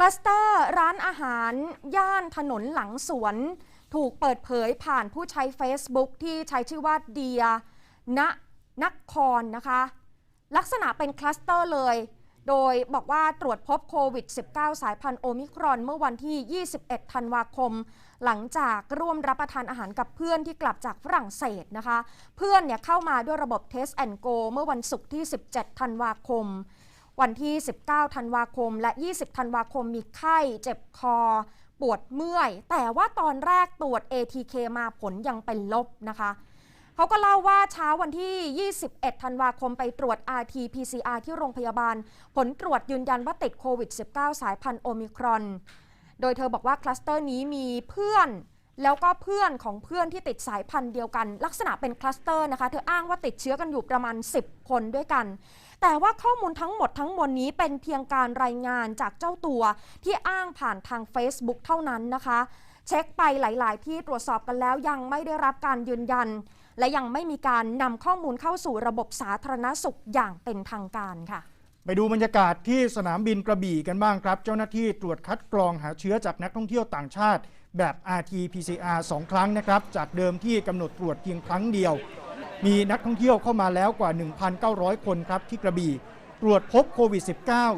คลัสเตอร์ร้านอาหาร ย่านถนนหลังสวน ถูกเปิดเผยผ่านผู้ใช้ Facebook ที่ใช้ชื่อว่าเดียณนครนะคะ ลักษณะเป็นคลัสเตอร์เลย โดยบอกว่าตรวจพบโควิด -19 สายพันธุ์โอมิครอนเมื่อวันที่ 21 ธันวาคม หลังจากร่วมรับประทานอาหารกับเพื่อนที่กลับจากฝรั่งเศสนะคะ เพื่อนเนี่ยเข้ามาด้วยระบบ Test and Go เมื่อวันศุกร์ที่ 17 ธันวาคม วันที่ 19 ธันวาคม และ 20 ธันวาคมมีไข้ เจ็บคอ ปวดเมื่อย แต่ว่าตอนแรกตรวจ ATK มาผลยังเป็นลบนะคะเขาก็เล่าว่าเช้าวันที่ 21 ธันวาคมไปตรวจ RT-PCR ที่โรงพยาบาล ผลตรวจยืนยันว่าติดโควิด -19 สายพันธุ์โอมิครอน โดยเธอบอกว่าคลัสเตอร์นี้มีเพื่อน แล้วก็เพื่อนของเพื่อนที่ติดสายพันธุ์เดียวกัน ลักษณะเป็นคลัสเตอร์นะคะ เธออ้างว่าติดเชื้อกันอยู่ประมาณ 10 คนด้วยกัน แต่ว่าข้อมูลทั้งหมดทั้งมวลนี้เป็นเพียงการรายงานจากเจ้าตัวที่อ้างผ่านทาง Facebook เท่านั้นนะคะ เช็คไปหลาย ๆ ที่ตรวจสอบกันแล้วยังไม่ได้รับการยืนยัน และยังไม่มีการนำข้อมูลเข้าสู่ระบบสาธารณสุขอย่างเป็นทางการค่ะไปดูบรรยากาศที่สนามบินกระบี่กันบ้างครับ เจ้าหน้าที่ตรวจคัดกรองหาเชื้อจากนักท่องเที่ยวต่างชาติ แบบ RT-PCR 2 ครั้งนะครับ จากเดิมที่กำหนดตรวจเพียงครั้งเดียว มีนักท่องเที่ยวเข้ามาแล้วกว่า 1,900 คนครับที่กระบี่ ตรวจพบโควิด -19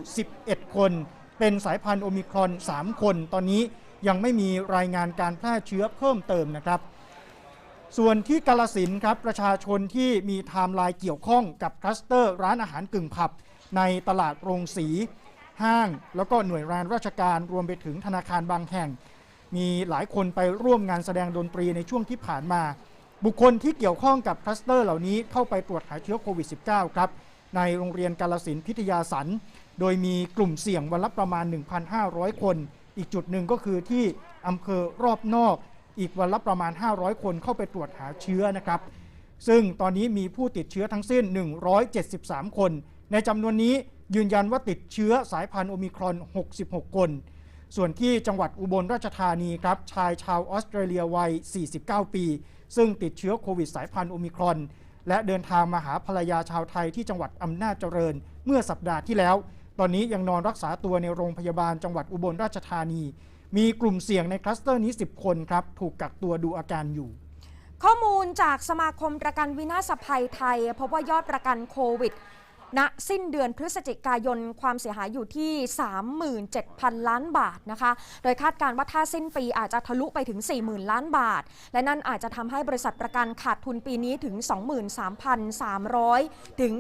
11 คน เป็นสายพันธุ์โอมิครอน 3 คน ตอนนี้ยังไม่มีรายงานการแพร่เชื้อเพิ่มเติมนะครับ ส่วนที่กาลสินครับประชาชนที่มีไทม์ไลน์เกี่ยวข้องกับคลัสเตอร์ร้านอาหารกึ่งผับ ในตลาดโรงสี ห้าง แล้วก็หน่วยงานราชการรวมไปถึงธนาคารบางแห่ง มีหลายคนไปร่วมงานแสดงดนตรีในช่วงที่ผ่านมา บุคคลที่เกี่ยวข้องกับคลัสเตอร์เหล่านี้เข้าไปตรวจหาเชื้อโควิด -19 ครับ ในโรงเรียนกาลสินพิทยาสัน โดยมีกลุ่มเสี่ยงวันละประมาณ 1,500 คน อีกจุดหนึ่งก็คือที่อำเภอรอบนอก อีกวันละประมาณ 500 คนเข้าไปตรวจหาเชื้อนะครับ ซึ่งตอนนี้มีผู้ติดเชื้อทั้งสิ้น 173 คน ในจำนวนนี้ยืนยันว่าติดเชื้อสายพันธุ์โอมิครอน 66 คน ส่วนที่จังหวัดอุบลราชธานีครับชายชาวออสเตรเลียวัย 49 ปี ซึ่งติดเชื้อโควิดสายพันธุ์โอมิครอน และเดินทางมาหาภรรยาชาวไทยที่จังหวัดอำนาจเจริญ เมื่อสัปดาห์ที่แล้ว ตอนนี้ยังนอนรักษาตัวในโรงพยาบาลจังหวัดอุบลราชธานี มีกลุ่มเสี่ยงในคลัสเตอร์นี้ 10 คนครับถูกกักตัวดูอาการอยู่ข้อมูลจากสมาคมประกันวินาศภัยไทย พบว่ายอดประกันโควิด ณสิ้นเดือนพฤศจิกายนความเสียหายอยู่ที่ 37,000 ล้านบาทนะคะ โดยคาดการณ์ว่าถ้าสิ้นปีอาจจะทะลุไปถึง 40,000 ล้านบาท และนั่นอาจจะทำให้บริษัทประกันขาดทุนปีนี้ถึง 23,300 ถึง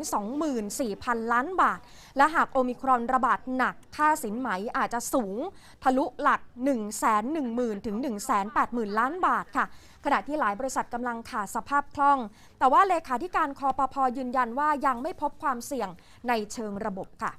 24,000 ล้านบาท และหากโอมิครอนระบาดหนักค่าสินไหมอาจจะสูง ทะลุหลัก 110,000 ถึง 180,000 ล้านบาทค่ะขณะที่หลายบริษัทกำลังขาดสภาพคล่อง แต่ว่าเลขาธิการคอปพยืนยันว่ายังไม่พบความเสี่ยงในเชิงระบบค่ะ